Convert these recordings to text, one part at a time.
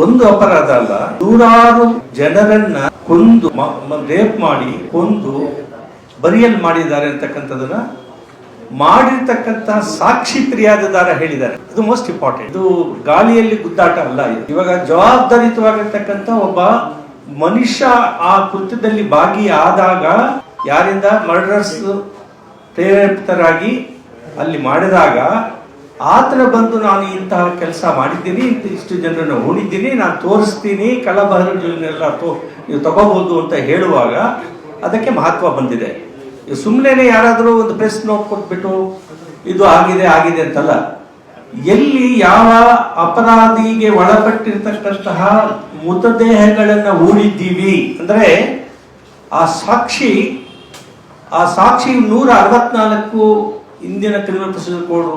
ಒಂದು ಅಪರಾಧ ಅಲ್ಲ, ನೂರಾರು ಜನರನ್ನ ಕೊಂದು ರೇಪ್ ಮಾಡಿ, ಕೊಂದು ಬರಿಯಲ್ ಮಾಡಿದ್ದಾರೆ ಅಂತಕ್ಕಂಥದನ್ನ ಮಾಡಿರ್ತಕ್ಕಂಥ ಸಾಕ್ಷಿ ಫಿರ್ಯಾದಿದಾರ ಹೇಳಿದ್ದಾರೆ. ಅದು ಮೋಸ್ಟ್ ಇಂಪಾರ್ಟೆಂಟ್ ಇದು ಗಾಳಿಯಲ್ಲಿ ಗುದ್ದಾಟ ಅಲ್ಲ ಇವಾಗ ಜವಾಬ್ದಾರಿತವಾಗಿರ್ತಕ್ಕಂಥ ಒಬ್ಬ ಮನುಷ್ಯ ಆ ಕೃತ್ಯದಲ್ಲಿ ಭಾಗಿಯಾದಾಗ ಯಾರಿಂದ? ಮರ್ಡರ್ಸ್ ಪ್ರೇರೇಪಿತರಾಗಿ ಅಲ್ಲಿ ಮಾಡಿದಾಗ ಆತನ ಬಂದು ನಾನು ಇಂತಹ ಕೆಲಸ ಮಾಡಿದ್ದೀನಿ ಇಂತ ಇಷ್ಟು ಜನರನ್ನು ಹೂಣಿದ್ದೀನಿ, ನಾನು ತೋರಿಸ್ತೀನಿ ಕಳ್ಳಬಹರನ್ನೆಲ್ಲ ತೋ, ನೀವು ತಗೋಬಹುದು ಅಂತ ಹೇಳುವಾಗ ಅದಕ್ಕೆ ಮಹತ್ವ ಬಂದಿದೆ. ಸುಮ್ಮನೆ ಯಾರಾದರೂ ಒಂದು ಪ್ರೆಸ್ ನೋಟ್ ಕೊಟ್ಬಿಟ್ಟು, ಇದು ಆಗಿದೆ ಆಗಿದೆ ಅಂತಲ್ಲ, ಎಲ್ಲಿ ಯಾವ ಅಪರಾಧಿಗೆ ಒಳಪಟ್ಟಿರ್ತಕ್ಕಂತಹ ಮೃತದೇಹಗಳನ್ನು ಹೂಡಿದ್ದೀವಿ ಅಂದ್ರೆ, ಆ ಸಾಕ್ಷಿ ಆ ಸಾಕ್ಷಿ ನೂರ ಅರವತ್ನಾಲ್ಕು ಇಂದಿನ ಕ್ರಿಮಿನಲ್ ಪ್ರೊಸೀಜರ್ ಕೋಡ್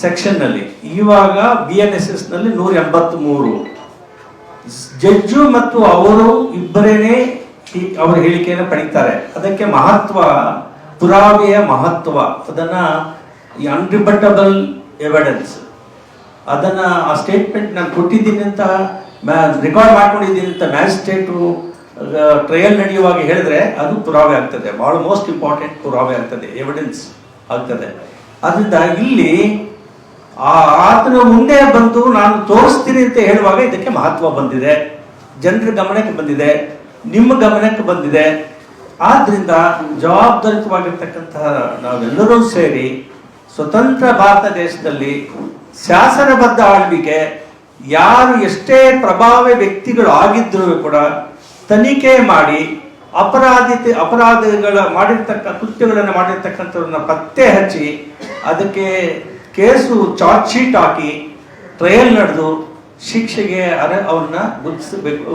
ಸೆಕ್ಷನ್ನಲ್ಲಿ ಇವಾಗ ಬಿ ಎನ್ ಎಸ್ ಎಸ್ನಲ್ಲಿ ನೂರ ಎಂಬತ್ತ್ಮೂರು ಜಡ್ಜು ಮತ್ತು ಅವರು ಇಬ್ಬರೇನೆ ಈ- ಅವರ ಹೇಳಿಕೆಯನ್ನು ಪಡೀತಾರೆ. ಅದಕ್ಕೆ ಮಹತ್ವ, ಪುರಾವೆಯ ಮಹತ್ವ, ಅದನ್ನ ಅನ್ರಿಬಟಬಲ್ ಎವಿಡೆನ್ಸ್ ಅದನ್ನ ಆ ಸ್ಟೇಟ್ಮೆಂಟ್ ನಾನು ಕೊಟ್ಟಿದ್ದೀನಿ ಅಂತ ರೆಕಾರ್ಡ್ ಮಾಡ್ಕೊಂಡಿದ್ದೀನಿ ಅಂತ ಮ್ಯಾಜಿಸ್ಟ್ರೇಟು ಟ್ರಯಲ್ ನಡೆಯುವಾಗ ಹೇಳಿದ್ರೆ ಅದು ಪುರಾವೆ ಆಗ್ತದೆ. ಭಾಳ ಮೋಸ್ಟ್ ಇಂಪಾರ್ಟೆಂಟ್ ಪುರಾವೆ ಆಗ್ತದೆ ಎವಿಡೆನ್ಸ್ ಆಗ್ತದೆ. ಅದರಿಂದ ಇಲ್ಲಿ ಆ ಆತನ ಮುಂದೆ ಬಂತು ನಾನು ತೋರಿಸ್ತೀನಿ ಅಂತ ಹೇಳುವಾಗ ಇದಕ್ಕೆ ಮಹತ್ವ ಬಂದಿದೆ. ಜನರ ಗಮನಕ್ಕೆ ಬಂದಿದೆ. ನಿಮ್ಮ ಗಮನಕ್ಕೆ ಬಂದಿದೆ. ಆದ್ರಿಂದ ಜವಾಬ್ದಾರಿತವಾಗಿರ್ತಕ್ಕಂತಹ ನಾವೆಲ್ಲರೂ ಸೇರಿ ಸ್ವತಂತ್ರ ಭಾರತ ದೇಶದಲ್ಲಿ ಶಾಸನಬದ್ಧ ಆಳ್ವಿಕೆ, ಯಾರು ಎಷ್ಟೇ ಪ್ರಭಾವಿ ವ್ಯಕ್ತಿಗಳು ಆಗಿದ್ದರೂ ಕೂಡ ತನಿಖೆ ಮಾಡಿ ಅಪರಾಧಿತ ಅಪರಾಧಗಳ ಮಾಡಿರ್ತಕ್ಕ ಕೃತ್ಯಗಳನ್ನು ಮಾಡಿರ್ತಕ್ಕಂಥವ್ರನ್ನ ಪತ್ತೆ ಹಚ್ಚಿ ಅದಕ್ಕೆ ಕೇಸು ಚಾರ್ಜ್ ಶೀಟ್ ಹಾಕಿ ಟ್ರಯಲ್ ನಡೆದು ಶಿಕ್ಷೆಗೆ ಅರೆ ಅವ್ರನ್ನ ಗುರುತಿಸಬೇಕು